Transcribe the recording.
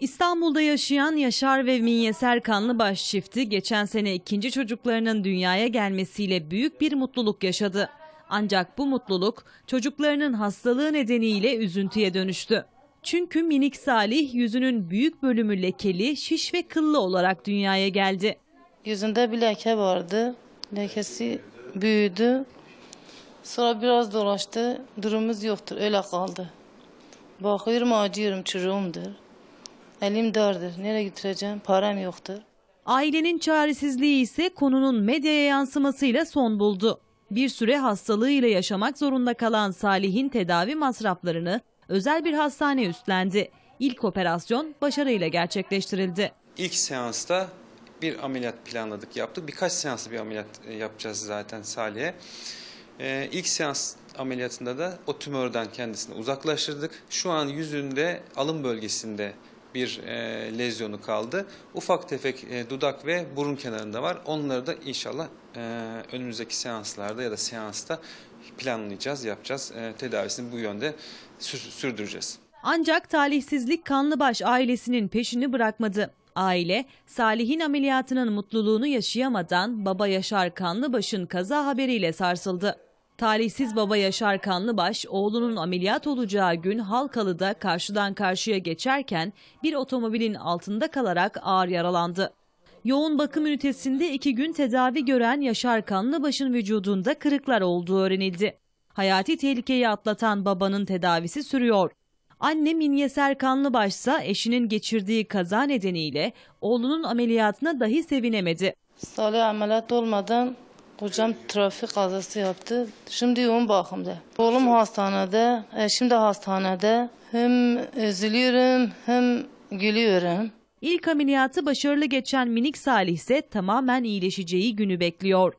İstanbul'da yaşayan Yaşar ve Minyeser Kanlıbaş çifti geçen sene ikinci çocuklarının dünyaya gelmesiyle büyük bir mutluluk yaşadı. Ancak bu mutluluk çocuklarının hastalığı nedeniyle üzüntüye dönüştü. Çünkü minik Salih yüzünün büyük bölümü lekeli, şiş ve kıllı olarak dünyaya geldi. Yüzünde bir leke vardı. Lekesi büyüdü. Sonra biraz dolaştı. Durumumuz yoktur. Öyle kaldı. Bakıyorum acıyorum. Çürüğümdür. Elim dardır. Nereye götüreceğim? Param yoktur. Ailenin çaresizliği ise konunun medyaya yansımasıyla son buldu. Bir süre hastalığıyla yaşamak zorunda kalan Salih'in tedavi masraflarını özel bir hastane üstlendi. İlk operasyon başarıyla gerçekleştirildi. İlk seansta bir ameliyat planladık, yaptık. Birkaç seanslı bir ameliyat e, yapacağız zaten Salih'e. Ee, ilk seans ameliyatında da o tümörden kendisini uzaklaştırdık. Şu an yüzünde, alın bölgesinde bir e, lezyonu kaldı. Ufak tefek e, dudak ve burun kenarında var. Onları da inşallah e, önümüzdeki seanslarda ya da seansta planlayacağız, yapacağız. E, tedavisini bu yönde sür- sürdüreceğiz. Ancak talihsizlik Kanlıbaş ailesinin peşini bırakmadı. Aile, Salih'in ameliyatının mutluluğunu yaşayamadan baba Yaşar Kanlıbaş'ın kaza haberiyle sarsıldı. Talihsiz baba Yaşar Kanlıbaş, oğlunun ameliyat olacağı gün Halkalı'da karşıdan karşıya geçerken bir otomobilin altında kalarak ağır yaralandı. Yoğun bakım ünitesinde iki gün tedavi gören Yaşar Kanlıbaş'ın vücudunda kırıklar olduğu öğrenildi. Hayati tehlikeyi atlatan babanın tedavisi sürüyor. Anne Minyeser Kanlıbaş ise eşinin geçirdiği kaza nedeniyle oğlunun ameliyatına dahi sevinemedi. Salih ameliyat olmadan kocam trafik kazası yaptı. Şimdi yoğun bakımda. Oğlum hastanede, eşim de hastanede. Hem üzülüyorum hem gülüyorum. İlk ameliyatı başarılı geçen minik Salih ise tamamen iyileşeceği günü bekliyor.